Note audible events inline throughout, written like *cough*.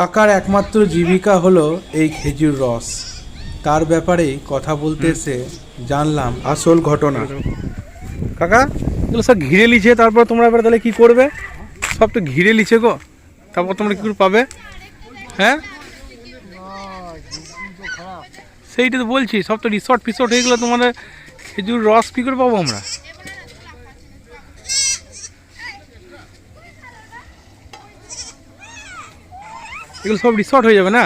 কাকার একমাত্র জীবিকা হলো এই খেজুর রস। তার ব্যাপারে কথা বলতে এসে জানলাম আসল ঘটনা। কাকা? এগুলো সব ঘিরে লিছে তারপর তোমরা এবার তাহলে কি করবে? সব তো ঘিরে লিছে গো। তারপর তোমরা কি করে পাবে? হ্যাঁ? সেইটা তো বলছি সব তো রিসর্ট ফিসর্ট হয়ে গেলো তোমাদের খেজুর রস কী করে পাবো আমরা? এগুলো সব রিসর্ট হয়ে যাবে না?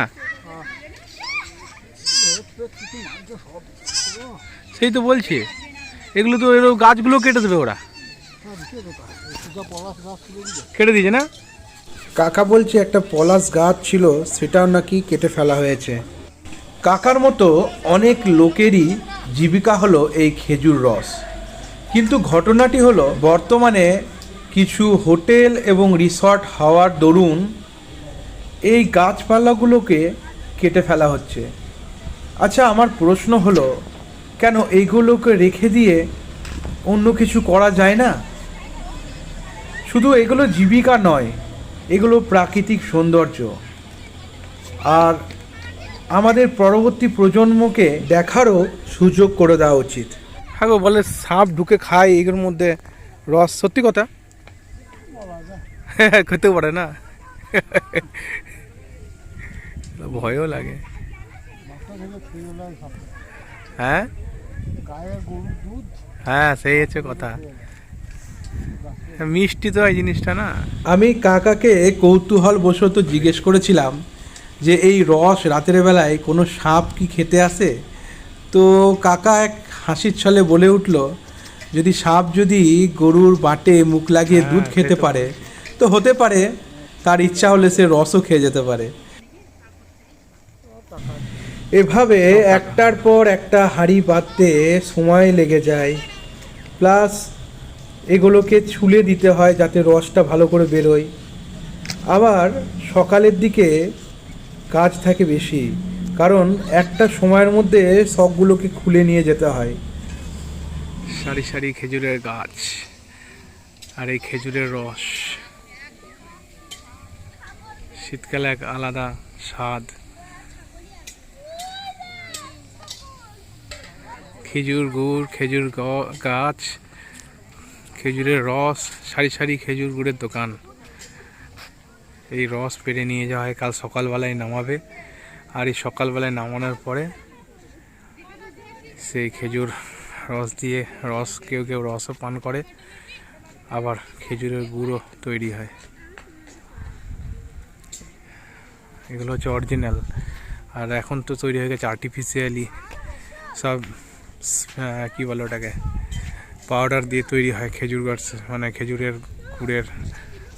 সেই তো বলছি। এগুলো তো এগুলো গাছগুলো কেটে দেবে ওরা। কেটে দিয়েছে না? কাকা বলছে একটা পলাশ গাছ ছিল, সেটাও নাকি কেটে ফেলা হয়েছে। কাকার মতো অনেক লোকেরই জীবিকা হলো এই খেজুর রস। কিন্তু ঘটনাটি হলো, বর্তমানে কিছু হোটেল এবং রিসর্ট হওয়ার দরুন এই গাছপালাগুলোকে কেটে ফেলা হচ্ছে আচ্ছা আমার প্রশ্ন হলো কেন এইগুলোকে রেখে দিয়ে অন্য কিছু করা যায় না শুধু এগুলো জীবিকা নয় এগুলো প্রাকৃতিক সৌন্দর্য আর আমাদের পরবর্তী প্রজন্মকে দেখারও সুযোগ করে দেওয়া উচিত হ্যাঁ গো বলে সাপ ঢুকে খায় এগুলোর মধ্যে রস সত্যি কথা হ্যাঁ খেতে পারে না *laughs* ভয়ও লাগে। হ্যাঁ? হ্যাঁ সেই হচ্ছে কথা। মিষ্টি তো এই জিনিসটা না। আমি কাকাকে কৌতূহল বশত জিজ্ঞেস করেছিলাম যে এই রস রাতের বেলায় কোনো সাপ কি খেতে আসে? তো কাকা এক হাসির ছলে বলে উঠল যদি সাপ যদি গরুর বাটে মুখ লাগিয়ে হ্যাঁ, দুধ খেতে পারে তো হতে পারে তার ইচ্ছা হলে সে রসও খেয়ে যেতে পারে। এভাবে একটার পর একটা হাঁড়ি বাঁধতে সময় লেগে যায়। প্লাস এগুলোকে ছুলে দিতে হয় যাতে রসটা ভালো করে বেরোয়। আবার সকালের দিকে কাজ থাকে বেশি, কারণ একটা সময়ের মধ্যে সবগুলোকে খুলে নিয়ে যেতে হয়। সারি সারি খেজুরের গাছ আর এই খেজুরের রস। শীতকালে এক আলাদা স্বাদ। খেজুর গুড়, খেজুর গাছ, খেজুরের রস, সারি সারি খেজুর গুড়ের দোকান। এই রস পেরে নিয়ে যাওয়া হয়, কাল সকালবেলায় নামাবে। আর এই সকালবেলায় নামানোর পরে সেই খেজুর রস দিয়ে রস, কেউ কেউ রসও পান করে। আবার খেজুরের গুঁড়ো তৈরি হয়। এগুলো হচ্ছে অরিজিনাল আর এখন তো তৈরি হয়ে গেছে আর্টিফিশিয়ালি সব কি বলে ওটাকে? পাউডার দিয়ে তৈরি হয় খেজুর গাছ মানে খেজুরের গুড়ের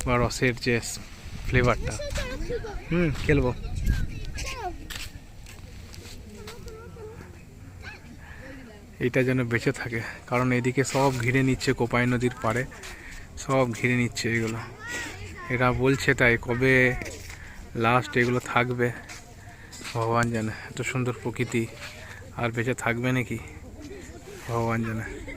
বা রসের যে ফ্লেভারটা হুম, খেলব। এটা যেন বেঁচে থাকে, কারণ এদিকে সব ঘিরে নিচ্ছে কোপাই নদীর পাড়ে। সব ঘিরে নিচ্ছে এগুলো। এরা বলছে তাই, কবে লাস্ট এগুলো থাকবে। ভগবান জানে এত সুন্দর প্রকৃতি। আর বেঁচে থাকবে নাকি? ভগবান জানে।